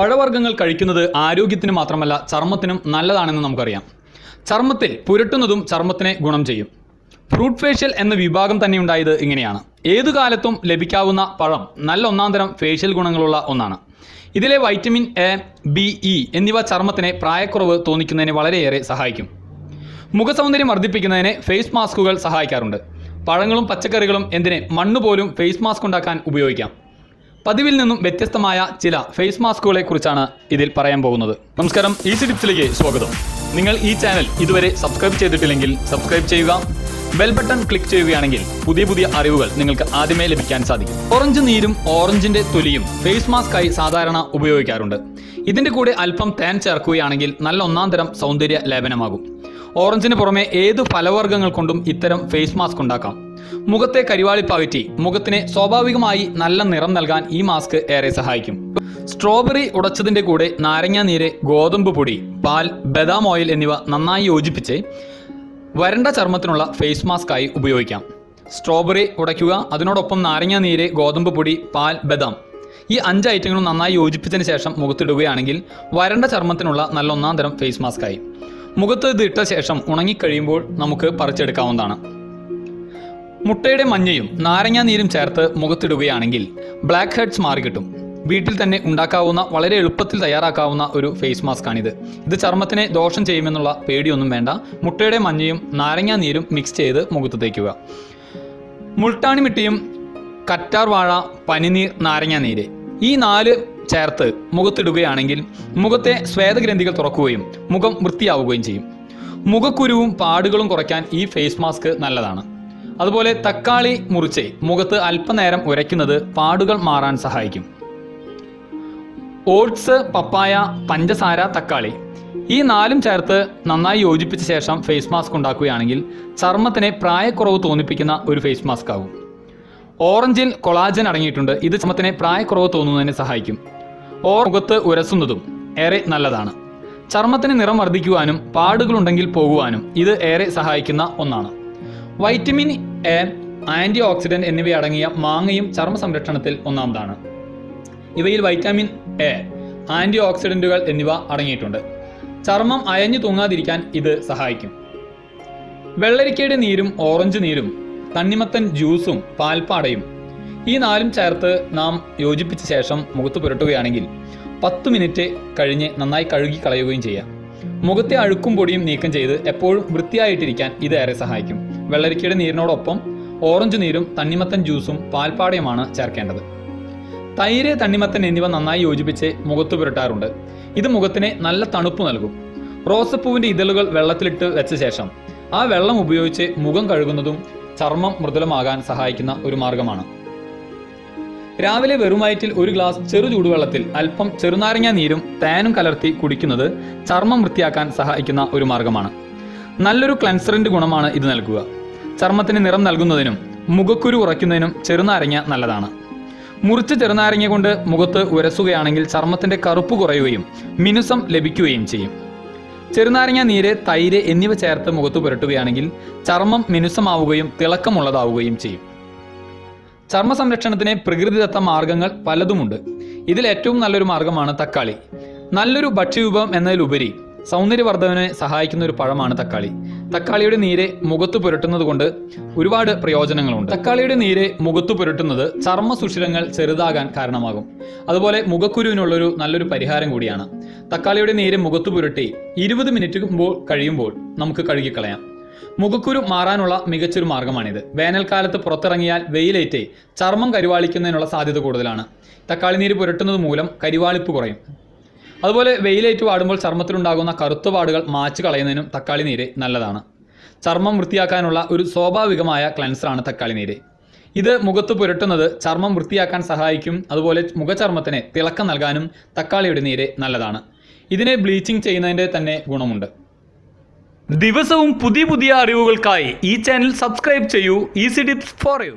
പഴവർഗങ്ങൾ കഴിക്കുന്നത് ആരോഗ്യത്തിന് മാത്രമല്ല ചർമ്മത്തിനും നല്ലതാണെന്ന് നമുക്കറിയാം. ചർമ്മത്തിൽ പുരട്ടുന്നതും ചർമ്മത്തിനെ ഗുണം ചെയ്യും. ഫ്രൂട്ട് ഫേഷ്യൽ എന്ന വിഭാഗം തന്നെ ഉണ്ടായത് ഇങ്ങനെയാണ്. ഏതു കാലത്തും ലഭിക്കാവുന്ന പഴം നല്ല ഒന്നാം തരം ഫേഷ്യൽ ഗുണങ്ങളുള്ള ഒന്നാണ്. ഇതിലെ വൈറ്റമിൻ എ ബി ഇ എന്നിവ ചർമ്മത്തിനെ പ്രായക്കുറവ് തോന്നിക്കുന്നതിന് വളരെയേറെ സഹായിക്കും. മുഖസൗന്ദര്യം വർദ്ധിപ്പിക്കുന്നതിന് ഫേസ് മാസ്കുകൾ സഹായിക്കാറുണ്ട്. പഴങ്ങളും പച്ചക്കറികളും എന്തിനെ മണ്ണ് പോലും ഫേസ് മാസ്ക് ഉണ്ടാക്കാൻ ഉപയോഗിക്കാം. പതിവിൽ നിന്നും വ്യത്യസ്തമായ ചില ഫേസ് മാസ്കുകളെ കുറിച്ചാണ് ഇതിൽ പറയാൻ പോകുന്നത്. നമസ്കാരം ഈ ടിപ്സിലേക്ക് സ്വാഗതം. നിങ്ങൾ ഈ ചാനൽ ഇതുവരെ സബ്സ്ക്രൈബ് ചെയ്തിട്ടില്ലെങ്കിൽ സബ്സ്ക്രൈബ് ചെയ്യുക ബെൽ ബട്ടൺ ക്ലിക്ക് ചെയ്യുകയാണെങ്കിൽ പുതിയ പുതിയ അറിവുകൾ നിങ്ങൾക്ക് ആദ്യമേ ലഭിക്കാൻ സാധിക്കും. ഓറഞ്ച് നീരും ഓറഞ്ചിന്റെ തൊലിയും ഫേസ് മാസ്കായി സാധാരണ ഉപയോഗിക്കാറുണ്ട്. ഇതിന്റെ കൂടെ അല്പം തേൻ ചേർക്കുകയാണെങ്കിൽ നല്ല ഒന്നാം തരം സൗന്ദര്യ ലേപനമാകും. ഓറഞ്ചിന് പുറമെ ഏത് ഫലവർഗങ്ങൾ കൊണ്ടും ഇത്തരം ഫേസ് മാസ്ക് ഉണ്ടാക്കാം. മുഖത്തെ കരിവാളിപ്പകറ്റി മുഖത്തിന് സ്വാഭാവികമായി നല്ല നിറം നൽകാൻ ഈ മാസ്ക് ഏറെ സഹായിക്കും. സ്ട്രോബെറി ഉടച്ചതിന്റെ കൂടെ നാരങ്ങാ നീര് ഗോതമ്പ് പൊടി പാൽ ബദാം ഓയിൽ എന്നിവ നന്നായി യോജിപ്പിച്ച് വരണ്ട ചർമ്മത്തിനുള്ള ഫേസ് മാസ്കായി ഉപയോഗിക്കാം. സ്ട്രോബെറി ഉടയ്ക്കുക അതിനോടൊപ്പം നാരങ്ങാ നീര് ഗോതമ്പ് പൊടി പാൽ ബദാം ഈ അഞ്ച് ഐറ്റങ്ങളും നന്നായി യോജിപ്പിച്ചതിന് ശേഷം മുഖത്തിടുകയാണെങ്കിൽ വരണ്ട ചർമ്മത്തിനുള്ള നല്ല ഒന്നാം തരം ഫേസ് മാസ്കായി മുഖത്ത് ഇത് ഇട്ട ശേഷം ഉണങ്ങിക്കഴിയുമ്പോൾ നമുക്ക് പറിച്ചെടുക്കാവുന്നതാണ്. മുട്ടയുടെ മഞ്ഞയും നാരങ്ങാ നീരും ചേർത്ത് മുഖത്തിടുകയാണെങ്കിൽ ബ്ലാക്ക് ഹെഡ്സ് മാറിക്കിട്ടും വീട്ടിൽ തന്നെ ഉണ്ടാക്കാവുന്ന വളരെ എളുപ്പത്തിൽ തയ്യാറാക്കാവുന്ന ഒരു ഫേസ് മാസ്ക് ആണിത്. ഇത് ചർമ്മത്തിനെ ദോഷം ചെയ്യുമെന്നുള്ള പേടിയൊന്നും വേണ്ട. മുട്ടയുടെ മഞ്ഞയും നാരങ്ങാ നീരും മിക്സ് ചെയ്ത് മുഖത്ത് തേക്കുക. മുൾട്ടാണി മിട്ടിയും കറ്റാർ വാഴ പനിനീർ നാരങ്ങാ നീര് ഈ നാല് ചേർത്ത് മുഖത്തിടുകയാണെങ്കിൽ മുഖത്തെ സ്വേദഗ്രന്ഥികൾ തുറക്കുകയും മുഖം വൃത്തിയാവുകയും ചെയ്യും. മുഖക്കുരുവും പാടുകളും കുറയ്ക്കാൻ ഈ ഫേസ് മാസ്ക് നല്ലതാണ്. അതുപോലെ തക്കാളി മുറിച്ച്. മുഖത്ത് അല്പനേരം ഉരയ്ക്കുന്നത് പാടുകൾ മാറാൻ സഹായിക്കും. ഓട്സ് പപ്പായ പഞ്ചസാര തക്കാളി ഈ നാലും ചേർത്ത് നന്നായി യോജിപ്പിച്ച ശേഷം ഫേസ് മാസ്ക് ഉണ്ടാക്കുകയാണെങ്കിൽ ചർമ്മത്തിനെ പ്രായക്കുറവ് തോന്നിപ്പിക്കുന്ന ഒരു ഫേസ് മാസ്ക് ആകും. ഓറഞ്ചിൽ കൊളാജൻ അടങ്ങിയിട്ടുണ്ട്. ഇത് ചർമ്മത്തിനെ പ്രായക്കുറവ് തോന്നുന്നതിനെ സഹായിക്കും. ഓർ മുഖത്ത് ഉരസുന്നതും ഏറെ നല്ലതാണ്. ചർമ്മത്തിന് നിറം വർദ്ധിക്കുവാനും പാടുകളുണ്ടെങ്കിൽ പോകുവാനും ഇത് ഏറെ സഹായിക്കുന്ന ഒന്നാണ്. വൈറ്റമിൻ എ ആന്റി ഓക്സിഡന്റ് എന്നിവയടങ്ങിയ മാങ്ങയും ചർമ്മ സംരക്ഷണത്തിൽ ഒന്നാമതാണ്. ഇവയിൽ വൈറ്റമിൻ എ ആന്റി ഓക്സിഡന്റുകൾ എന്നിവ അടങ്ങിയിട്ടുണ്ട്. ചർമ്മം അയഞ്ഞു തൂങ്ങാതിരിക്കാൻ ഇത് സഹായിക്കും. വെള്ളരിക്കയുടെ നീരും ഓറഞ്ച് നീരും തണ്ണിമത്തൻ ജ്യൂസും പാൽപ്പാടയും ഈ നാലും ചേർത്ത് നാം യോജിപ്പിച്ച ശേഷം മുഖത്ത് പുരട്ടുകയാണെങ്കിൽ പത്ത് മിനിറ്റ് കഴിഞ്ഞ് നന്നായി കഴുകി കളയുകയും ചെയ്യാം. മുഖത്തെ അഴുക്കും പൊടിയും നീക്കം ചെയ്ത് എപ്പോഴും വൃത്തിയായിട്ടിരിക്കാൻ ഇതേറെ സഹായിക്കും. വെള്ളരിക്കയുടെ നീരിനോടൊപ്പം ഓറഞ്ച് നീരും തണ്ണിമത്തൻ ജ്യൂസും പാൽപ്പാടയുമാണ് ചേർക്കേണ്ടത്. തൈര് തണ്ണിമത്തൻ എന്നിവ നന്നായി യോജിപ്പിച്ച് മുഖത്ത് പുരട്ടാറുണ്ട്. ഇത് മുഖത്തിന് നല്ല തണുപ്പ് നൽകും. റോസപ്പൂവിന്റെ ഇതളുകൾ വെള്ളത്തിലിട്ട് വെച്ച ശേഷം ആ വെള്ളം ഉപയോഗിച്ച് മുഖം കഴുകുന്നതും ചർമ്മം മൃദുലമാകാൻ സഹായിക്കുന്ന ഒരു മാർഗമാണ്. രാവിലെ വെറുമയറ്റിൽ ഒരു ഗ്ലാസ് ചെറു ചൂടുവെള്ളത്തിൽ അല്പം ചെറുനാരങ്ങ നീരും തേനും കലർത്തി കുടിക്കുന്നത് ചർമ്മം വൃത്തിയാക്കാൻ സഹായിക്കുന്ന ഒരു മാർഗമാണ്. നല്ലൊരു ക്ലൻസറിന്റെ ഗുണമാണ് ഇത് നൽകുക. ചർമ്മത്തിന് നിറം നൽകുന്നതിനും മുഖക്കുരു ഉറയ്ക്കുന്നതിനും ചെറുനാരങ്ങ നല്ലതാണ്. മുറിച്ച ചെറുനാരങ്ങ കൊണ്ട് മുഖത്ത് ഉരസുകയാണെങ്കിൽ ചർമ്മത്തിന്റെ കറുപ്പ് കുറയുകയും മിനുസം ലഭിക്കുകയും ചെയ്യും. ചെറുനാരങ്ങ നീര് തൈര് എന്നിവ ചേർത്ത് മുഖത്ത് പുരട്ടുകയാണെങ്കിൽ ചർമ്മം മിനുസമാവുകയും തിളക്കമുള്ളതാവുകയും ചെയ്യും. ചർമ്മ സംരക്ഷണത്തിന് പ്രകൃതിദത്ത മാർഗങ്ങൾ പലതുമുണ്ട്. ഇതിൽ ഏറ്റവും നല്ലൊരു മാർഗമാണ് തക്കാളി. നല്ലൊരു ഭക്ഷ്യവിഭവം എന്നതിലുപരി സൗന്ദര്യവർദ്ധനവിനെ സഹായിക്കുന്ന ഒരു പഴമാണ് തക്കാളി. തക്കാളിയുടെ നീര് മുഖത്ത് പുരട്ടുന്നത് കൊണ്ട് ഒരുപാട് പ്രയോജനങ്ങളുണ്ട്. തക്കാളിയുടെ നീര് മുഖത്ത് പുരട്ടുന്നത് ചർമ്മ സുഷിരങ്ങൾ ചെറുതാകാൻ കാരണമാകും. അതുപോലെ മുഖക്കുരുവിനുള്ളൊരു നല്ലൊരു പരിഹാരം കൂടിയാണ്. തക്കാളിയുടെ നീര് മുഖത്ത് പുരട്ടി ഇരുപത് മിനിറ്റ് കഴിയുമ്പോൾ നമുക്ക് കഴുകിക്കളയാം. മുഖക്കുരു മാറാനുള്ള മികച്ചൊരു മാർഗമാണിത്. വേനൽക്കാലത്ത് പുറത്തിറങ്ങിയാൽ വെയിലേറ്റ് ചർമ്മം കരിവാളിക്കുന്നതിനുള്ള സാധ്യത കൂടുതലാണ്. തക്കാളി നീര് പുരട്ടുന്നത് മൂലം കരിവാളിപ്പ് കുറയും. അതുപോലെ വെയിലേറ്റ് വാടുമ്പോൾ ചർമ്മത്തിലുണ്ടാകുന്ന കറുത്ത പാടുകൾ മാച്ച് കളയുന്നതിനും തക്കാളി നീര് നല്ലതാണ്. ചർമ്മം വൃത്തിയാക്കാനുള്ള ഒരു സ്വാഭാവികമായ ക്ലൻസറാണ് തക്കാളി നീര്. ഇത് മുഖത്ത് പുരട്ടുന്നത് ചർമ്മം വൃത്തിയാക്കാൻ സഹായിക്കും. അതുപോലെ മുഖചർമ്മത്തിന് തിളക്കം നൽകാനും തക്കാളിയുടെ നീര് നല്ലതാണ്. ഇതിനെ ബ്ലീച്ചിങ് ചെയ്യുന്നതിന്റെ തന്നെ ഗുണമുണ്ട്. ദിവസവും പുതിയ പുതിയ അറിവുകൾക്കായി ഈ ചാനൽ സബ്സ്ക്രൈബ് ചെയ്യൂ. Easy tips for you.